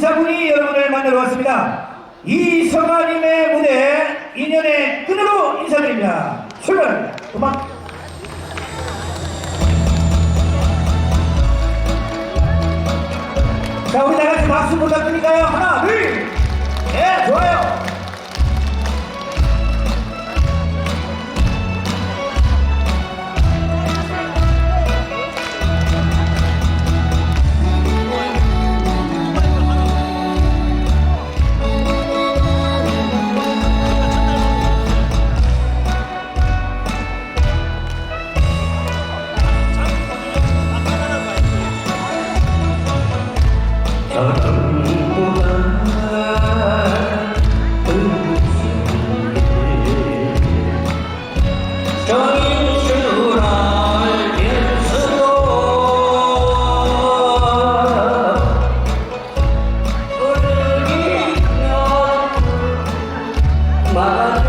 인사분이 여러분을 만나러 왔습니다. 이 성화님의 무대 인연의 끈으로 인사드립니다. 출발! 음악! 자, 우리 다 같이 박수 부탁드릴까요? 하나, 둘! 예, 좋아요! Bye.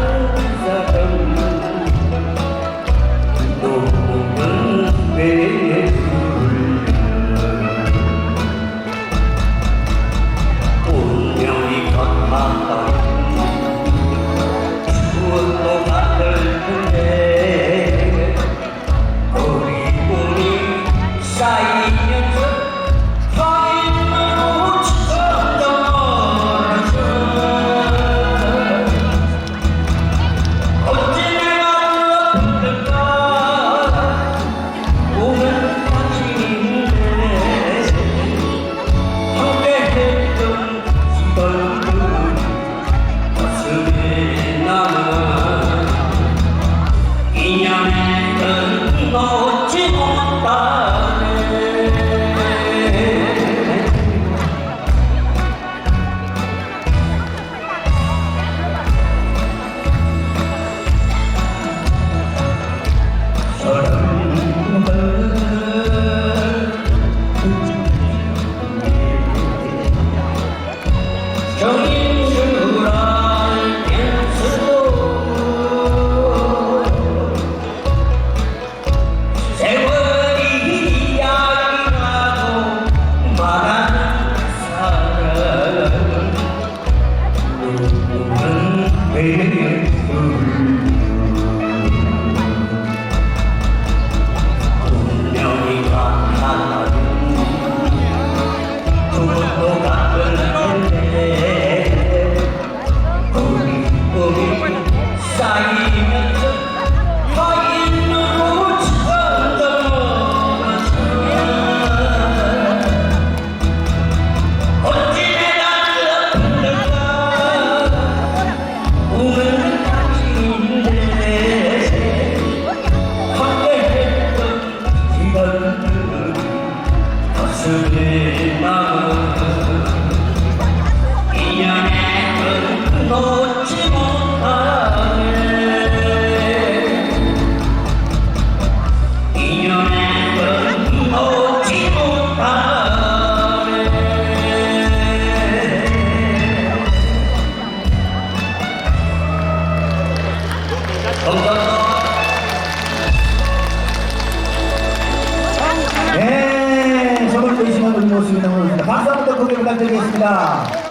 Amén. 부탁드리겠습니다.